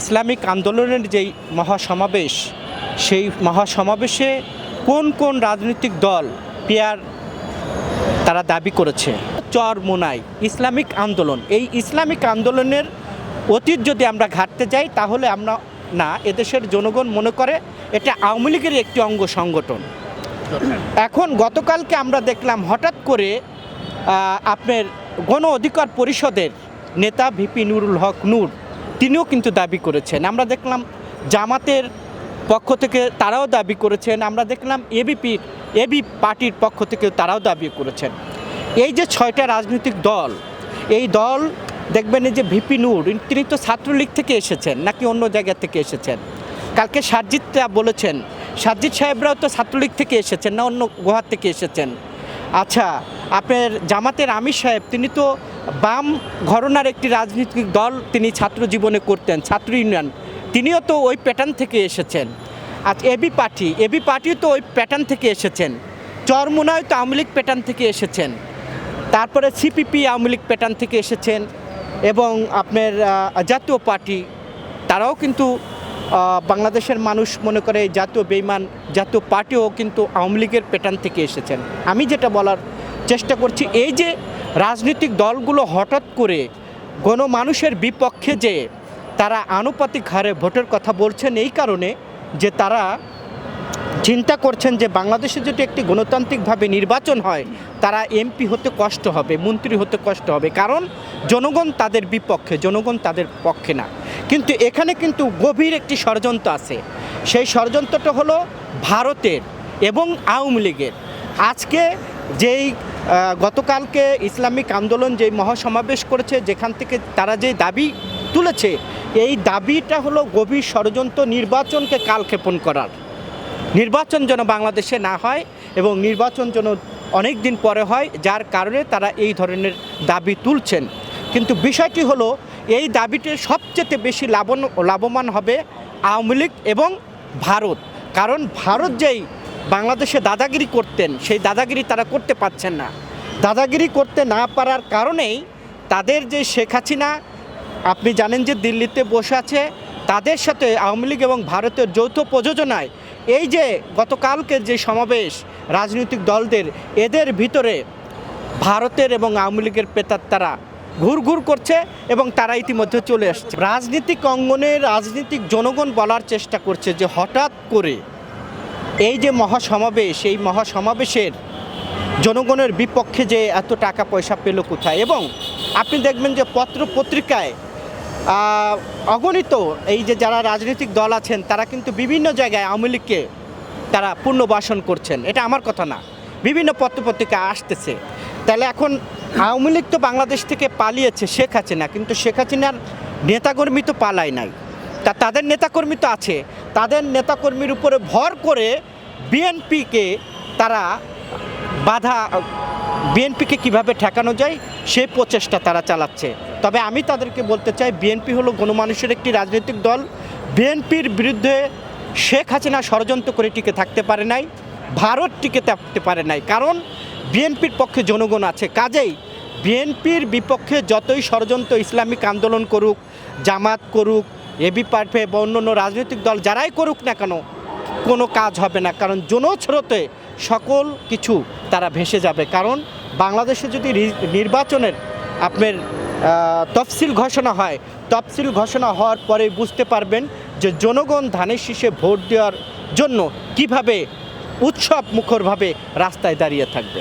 Islamic আন্দোলনের যেই মহাসমাবেশ, সেই মহাসমাবেশে কোন কোন রাজনৈতিক দল পেয়ার তারা দাবি করেছে? চর মোনাই, ইসলামিক আন্দোলন। এই ইসলামিক আন্দোলনের অতীত যদি আমরা ঘাটতে যাই, তাহলে আমরা না, এদেশের জনগণ মনে করে এটা আওয়ামী লীগের একটি অঙ্গ সংগঠন। এখন গতকালকে আমরা দেখলাম হঠাৎ করে আপনার গণ অধিকার পরিষদের নেতা ভিপি নুরুল হক নূর তিনিও কিন্তু দাবি করেছেন। আমরা দেখলাম জামাতের পক্ষ থেকে তারাও দাবি করেছেন। আমরা দেখলাম এবিপি, এবি পার্টির পক্ষ থেকে তারাও দাবি করেছেন। এই যে ছয়টা রাজনৈতিক দল, এই দল দেখবেন যে ভিপি নূর, তিনি তো ছাত্রলীগ থেকে এসেছেন নাকি অন্য জায়গা থেকে এসেছেন? কালকে সাজ্জিদরা বলেছেন, সারজিৎ সাহেবরাও তো ছাত্রলীগ থেকে এসেছেন না অন্য গোহার থেকে এসেছেন? আচ্ছা আপনার জামাতের আমির সাহেব, তিনি তো বাম ঘরনার একটি রাজনৈতিক দল তিনি ছাত্র জীবনে করতেন, ছাত্র ইউনিয়ন। তিনিও তো ওই প্যাটার্ন থেকে এসেছেন। আচ্ছা এবি পার্টি, এবি পার্টিও তো ওই প্যাটার্ন থেকে এসেছেন। চরমুনায় তো আওয়ামী লীগ প্যাটার্ন থেকে এসেছেন। তারপরে সিপিপি আওয়ামী লীগ প্যাটার্ন থেকে এসেছেন এবং আপনার জাতীয় পার্টি, তারাও কিন্তু বাংলাদেশের মানুষ মনে করে জাতীয় বেইমান জাতীয় পার্টিও কিন্তু আওয়ামী লীগের প্যাটার্ন থেকে এসেছেন। আমি যেটা বলার চেষ্টা করছি। এই যে রাজনৈতিক দলগুলো হঠাৎ করে গণমানুষের বিপক্ষে যে তারা আনুপাতিক হারে ভোটের কথা বলছেন, এই কারণে যে তারা চিন্তা করছেন যে বাংলাদেশে যদি একটি গণতান্ত্রিকভাবে নির্বাচন হয়, তারা এমপি হতে কষ্ট হবে, মন্ত্রী হতে কষ্ট হবে। কারণ জনগণ তাদের বিপক্ষে, জনগণ তাদের পক্ষে না। কিন্তু এখানে কিন্তু গভীর একটি ষড়যন্ত্র আছে। সেই ষড়যন্ত্রটা হলো ভারতের এবং আওয়ামী লীগের। আজকে যেই গতকালকে ইসলামিক আন্দোলন যেই মহাসমাবেশ করেছে, যেখান থেকে তারা যে দাবি তুলেছে, এই দাবিটা হলো গভীর ষড়যন্ত্র নির্বাচনকে কালক্ষেপণ করার। নির্বাচন যেন বাংলাদেশে না হয় এবং নির্বাচন যেন অনেক দিন পরে হয়, যার কারণে তারা এই ধরনের দাবি তুলছেন। কিন্তু বিষয়টি হলো, এই দাবিটি সবচেয়ে বেশি লাভন লাভবান হবে আওয়ামী লীগ এবং ভারত। কারণ ভারত যেই বাংলাদেশে দাদাগিরি করতেন, সেই দাদাগিরি তারা করতে পারছেন না। দাদাগিরি করতে না পারার কারণেই তাদের যে শেখ হাসিনা, আপনি জানেন যে দিল্লিতে বসে আছে, তাদের সাথে আওয়ামী লীগ এবং ভারতের যৌথ প্রযোজনায় এই যে গতকালকে যে সমাবেশ রাজনৈতিক দলদের, এদের ভিতরে ভারতের এবং আওয়ামী লীগের পেতার তারা ঘুর ঘুর করছে এবং তারা ইতিমধ্যে চলে আসছে। রাজনীতিক অঙ্গনে রাজনীতিক জনগণ বলার চেষ্টা করছে যে হঠাৎ করে এই যে মহাসমাবেশ, এই মহাসমাবেশের জনগণের বিপক্ষে যে এত টাকা পয়সা পেল কোথায়? এবং আপনি দেখবেন যে পত্র পত্রিকায় অগণিত এই যে যারা রাজনৈতিক দল আছেন, তারা কিন্তু বিভিন্ন জায়গায় আওয়ামী লীগকে তারা পুনর্বাসন করছেন। এটা আমার কথা না। বিভিন্ন পত্রপত্রিকা আসতেছে। তাহলে এখন আওয়ামী লীগ তো বাংলাদেশ থেকে পালিয়েছে শেখ হাসিনা, কিন্তু শেখ হাসিনার নেতাকর্মী তো পালায় নাই। তা তাদের নেতাকর্মী তো আছে। তাদের নেতাকর্মীর উপরে ভর করে বিএনপিকে তারা বাধা, বিএনপিকে কীভাবে ঠেকানো যায়, সেই প্রচেষ্টা তারা চালাচ্ছে। তবে আমি তাদেরকে বলতে চাই, বিএনপি হলো গণমানুষের একটি রাজনৈতিক দল। বিএনপির বিরুদ্ধে শেখ হাসিনা ষড়যন্ত্র করে টিকে থাকতে পারে নাই, ভারত টিকে থাকতে পারে নাই। কারণ বিএনপির পক্ষে জনগণ আছে। কাজেই বিএনপির বিপক্ষে যতই ষড়যন্ত্র, ইসলামিক আন্দোলন করুক, জামাত করুক এবি পার্টি বা অন্য রাজনৈতিক দল যারাই করুক না কেন কোনো কাজ হবে না, কারণ জনছ্রোতে সকল কিছু তারা ভেসে যাবে। কারণ বাংলাদেশে যদি নির্বাচনের আপনার তফসিল ঘোষণা হয়, তফসিল ঘোষণা হওয়ার পরে বুঝতে পারবেন যে জনগণ ধানের শীষে ভোট দেওয়ার জন্য কীভাবে উৎসব মুখরভাবে রাস্তায় দাঁড়িয়ে থাকবে।